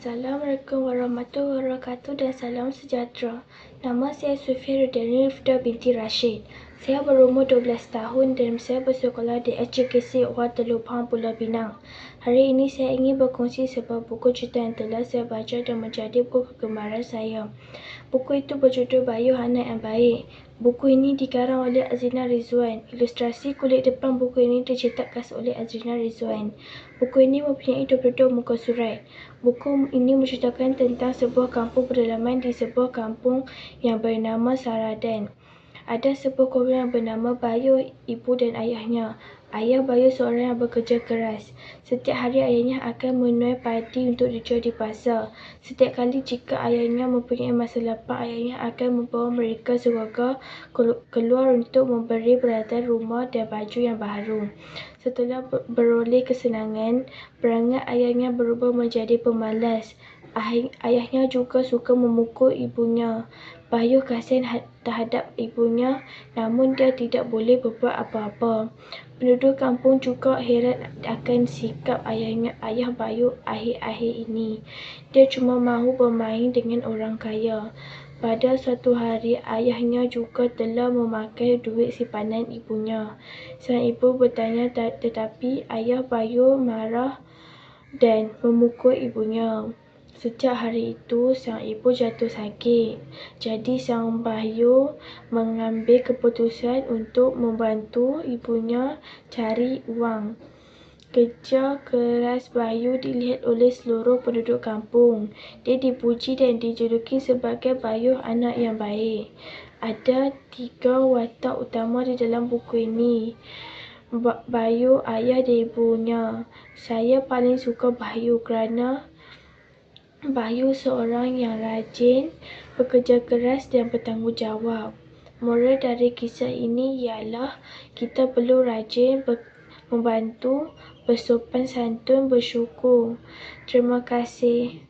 Assalamualaikum warahmatullahi wabarakatuh dan salam sejahtera. Nama saya Sufia Rudani Rifda binti Rashid. Saya berumur 12 tahun dan saya bersekolah di HKC Wad Teluk Pahang Pulau Pinang. Hari ini saya ingin berkongsi sebuah buku cerita yang telah saya baca dan menjadi buku kegemaran saya. Buku itu berjudul Bayu Anak Yang Baik. Buku ini dikarang oleh Azina Rizwan. Ilustrasi kulit depan buku ini dicetak khas oleh Azina Rizwan. Buku ini mempunyai 22 muka surat. Buku ini menceritakan tentang sebuah kampung pedalaman di sebuah kampung yang bernama Saradan. Ada sebuah keluarga yang bernama Bayu, ibu dan ayahnya. Ayah Bayu seorang yang bekerja keras. Setiap hari ayahnya akan menuai padi untuk dijual di pasar. Setiap kali jika ayahnya mempunyai masa lapang, ayahnya akan membawa mereka sekeluarga keluar untuk memberi peralatan rumah dan baju yang baru. Setelah beroleh kesenangan, perangai ayahnya berubah menjadi pemalas. Ayahnya juga suka memukul ibunya. Bayu kasihan terhadap ibunya namun dia tidak boleh berbuat apa-apa. Penduduk kampung juga heran akan sikap ayahnya, ayah Bayu akhir-akhir ini. Dia cuma mahu bermain dengan orang kaya. Pada suatu hari, ayahnya juga telah memakai duit simpanan ibunya. Sang ibu bertanya tetapi ayah Bayu marah dan memukul ibunya. Sejak hari itu, sang ibu jatuh sakit. Jadi, sang Bayu mengambil keputusan untuk membantu ibunya cari wang. Kerja keras Bayu dilihat oleh seluruh penduduk kampung. Dia dipuji dan dijuluki sebagai Bayu anak yang baik. Ada tiga watak utama di dalam buku ini. Bayu, ayah dan ibunya. Saya paling suka Bayu kerana Bayu seorang yang rajin, bekerja keras dan bertanggungjawab. Moral dari kisah ini ialah kita perlu rajin membantu, bersopan santun, bersyukur. Terima kasih.